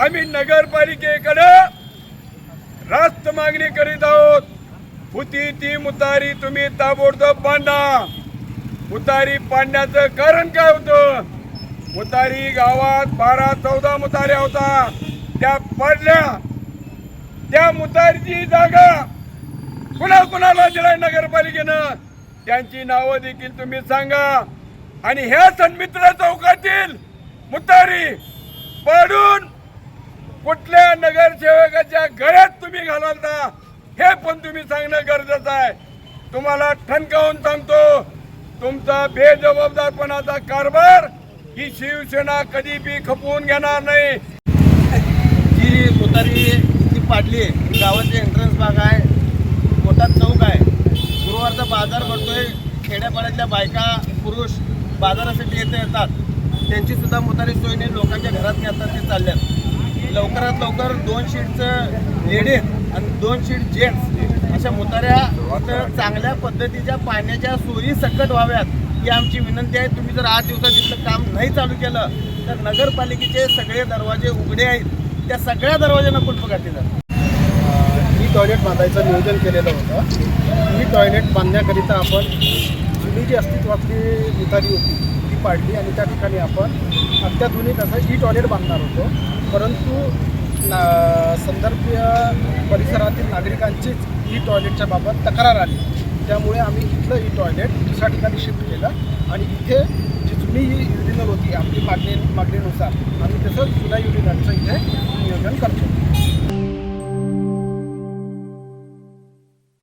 आम्ही नगरपालिकेकडे रास्त मागणी करीत आहोत. होती ती मुतारी तुम्ही ताबडतोब बांधा. मुतारी पाडण्याचं कारण काय होतं? मुतारी गावात बारा चौदा मुताऱ्या होता त्या पडल्या त्या मुतारीची जागा कुणा कुणाला दिलाय नगरपालिकेनं? त्यांची नावं देखील तुम्ही सांगा. आणि ह्या सन्मित्र चौकातील मुतारी पाडू कुठल्या नगरसेवकाच्या घरात तुम्ही घालालता हे पण तुम्ही सांगणं गरजेचं आहे. तुम्हाला ठणकावून सांगतो तुमचा बेजबाबदारपणाचा कारभार ही शिवसेना कधी बी खपवून घेणार नाही. जी कोतारी ती पाडली आहे गावाचे गावाची एंट्रन्स भाग आहे मोठा चौक आहे. गुरुवारचा बाजार भरतोय खेड्यापाड्यातल्या बायका पुरुष बाजारासाठी येते येतात. त्यांची सुद्धा मोतारी सोय नाही लोकांच्या घरात नेतात ते चालल्यात. लवकरात लवकर दोन शीटचं लेडीज आणि दोन शीट जेंट्स अशा मोताऱ्या चांगल्या पद्धतीच्या पाण्याच्या सोयी सकट व्हाव्यात ही आमची विनंती आहे. तुम्ही जर आठ दिवसात इथलं काम नाही चालू केलं तर नगरपालिकेचे सगळे दरवाजे उघडे आहेत. त्या सगळ्या दरवाज्यांना कुलप घातली जातात मी टॉयलेट बांधायचं नियोजन केलेलं होतं. ही टॉयलेट बांधण्याकरिता आपण जुनी जी अस्तित्वातली उतारी होती पाडली आणि त्या ठिकाणी आपण अत्याधुनिक असं ई टॉयलेट बांधणार होतो. परंतु ना संदर्भीय परिसरातील नागरिकांचीच ई टॉयलेटच्या बाबत तक्रार आली. त्यामुळे आम्ही इथलं ही टॉयलेट दुसऱ्या ठिकाणी शिफ्ट केलं आणि इथे जी जुनी ही युरिनल होती आपली मागणी मागणीनुसार आम्ही तसंच जुन्या युरिनलचं इथे नियोजन करतो.